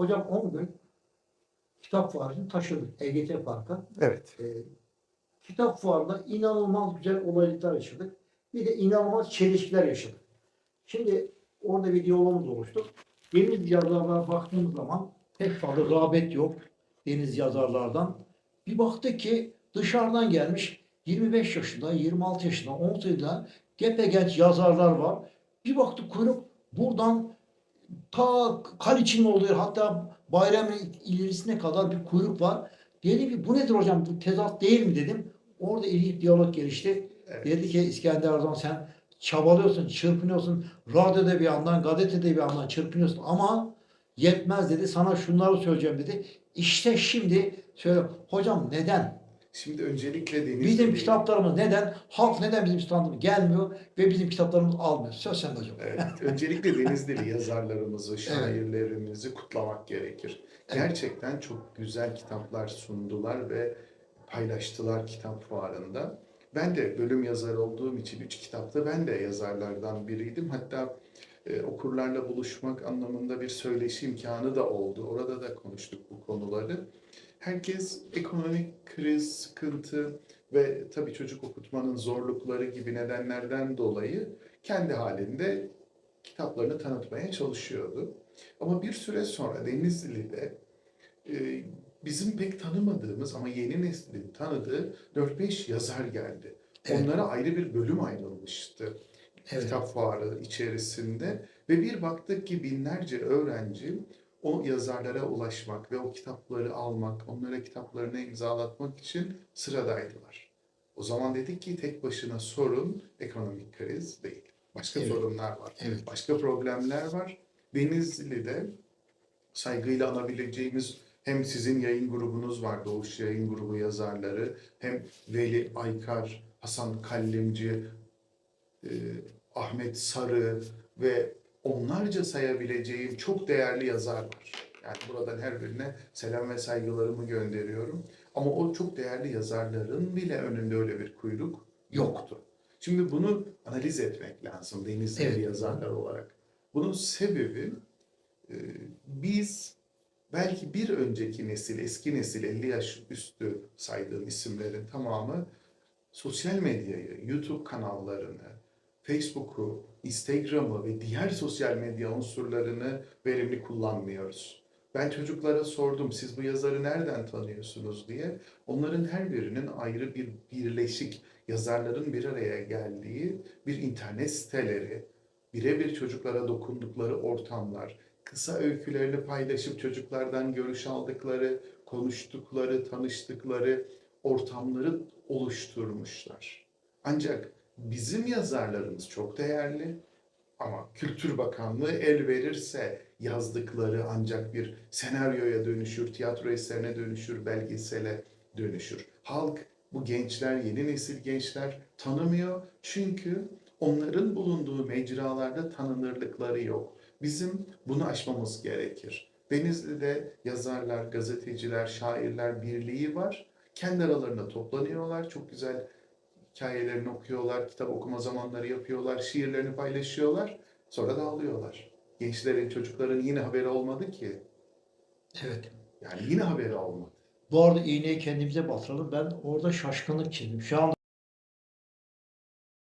Hocam 10 gün kitap fuarını taşıdık EGT Park'a. Evet. Ee, kitap fuarında inanılmaz güzel olaylıklar yaşadık. Bir de inanılmaz çelişkiler yaşadık. Şimdi orada bir diyalogumuz oluştu. Deniz yazarlara baktığımız zaman pek fazla rağbet yok deniz yazarlardan. Bir baktık ki dışarıdan gelmiş 25 yaşında, 26 yaşında, 18 yaşında gepegenç yazarlar var. Bir baktık kuyruk buradan ta Kaliç'in olduğu yer, hatta Bayram'ın ilerisine kadar bir kuyruk var. Dedim ki bu nedir hocam bu tezat değil mi dedim. Orada ilginç diyalog gelişti. Evet. Dedi ki İskender Erdoğan sen çabalıyorsun, çırpınıyorsun. Radyoda bir yandan, gazetede bir yandan çırpınıyorsun ama yetmez dedi. Sana şunları söyleyeceğim dedi. İşte şimdi söyle hocam neden? Şimdi öncelikle Deniz Bizim Bey- kitaplarımız neden? Halk neden bizim standımız gelmiyor ve bizim kitaplarımız almıyor? Söz sende hocam. Evet, öncelikle Denizlili yazarlarımızı, şairlerimizi kutlamak gerekir. Gerçekten çok güzel kitaplar sundular ve paylaştılar kitap fuarında. Ben de bölüm yazarı olduğum için üç kitapta ben de yazarlardan biriydim. Hatta e, okurlarla buluşmak anlamında bir söyleşi imkanı da oldu. Orada da konuştuk bu konuları. Herkes ekonomik kriz, sıkıntı ve tabii çocuk okutmanın zorlukları gibi nedenlerden dolayı kendi halinde kitaplarını tanıtmaya çalışıyordu. Ama bir süre sonra Denizli'de e, bizim pek tanımadığımız ama yeni neslin tanıdığı 4-5 yazar geldi. Evet. Onlara ayrı bir bölüm ayrılmıştı Evet. kitap fuarı içerisinde ve bir baktık ki binlerce öğrenci o yazarlara ulaşmak ve o kitapları almak, onlara kitaplarını imzalatmak için sıradaydılar. O zaman dedik ki tek başına sorun ekonomik kriz değil. Başka Evet. sorunlar var. Evet. Başka problemler var. Denizli'de saygıyla anabileceğimiz hem sizin yayın grubunuz var, Doğuş Yayın Grubu yazarları, hem Veli Aykar, Hasan Kallemci, e, Ahmet Sarı ve onlarca sayabileceğim çok değerli yazar var. Yani buradan her birine selam ve saygılarımı gönderiyorum. Ama o çok değerli yazarların bile önünde öyle bir kuyruk yoktu. Şimdi bunu analiz etmek lazım Denizli Evet. yazarlar olarak. Bunun sebebi e, biz belki bir önceki nesil, eski nesil 50 yaş üstü saydığım isimlerin tamamı sosyal medyayı, YouTube kanallarını, Facebook'u, Instagram'ı ve diğer sosyal medya unsurlarını verimli kullanmıyoruz. Ben çocuklara sordum siz bu yazarı nereden tanıyorsunuz diye. Onların her birinin ayrı bir birleşik yazarların bir araya geldiği bir internet siteleri, birebir çocuklara dokundukları ortamlar, kısa öykülerini paylaşıp çocuklardan görüş aldıkları, konuştukları, tanıştıkları ortamları oluşturmuşlar. Ancak bizim yazarlarımız çok değerli ama Kültür Bakanlığı el verirse yazdıkları ancak bir senaryoya dönüşür, tiyatro eserine dönüşür, belgesele dönüşür. Halk bu gençler, yeni nesil gençler tanımıyor çünkü onların bulunduğu mecralarda tanınırlıkları yok. Bizim bunu aşmamız gerekir. Denizli'de yazarlar, gazeteciler, şairler birliği var. Kendi aralarında toplanıyorlar. Çok güzel hikayelerini okuyorlar, kitap okuma zamanları yapıyorlar, şiirlerini paylaşıyorlar. Sonra dağılıyorlar. Gençlerin, çocukların yine haberi olmadı ki. Evet. Yani yine haberi olmadı. Bu arada iğneyi kendimize batıralım. Ben orada şaşkınlık çizdim. Şu anda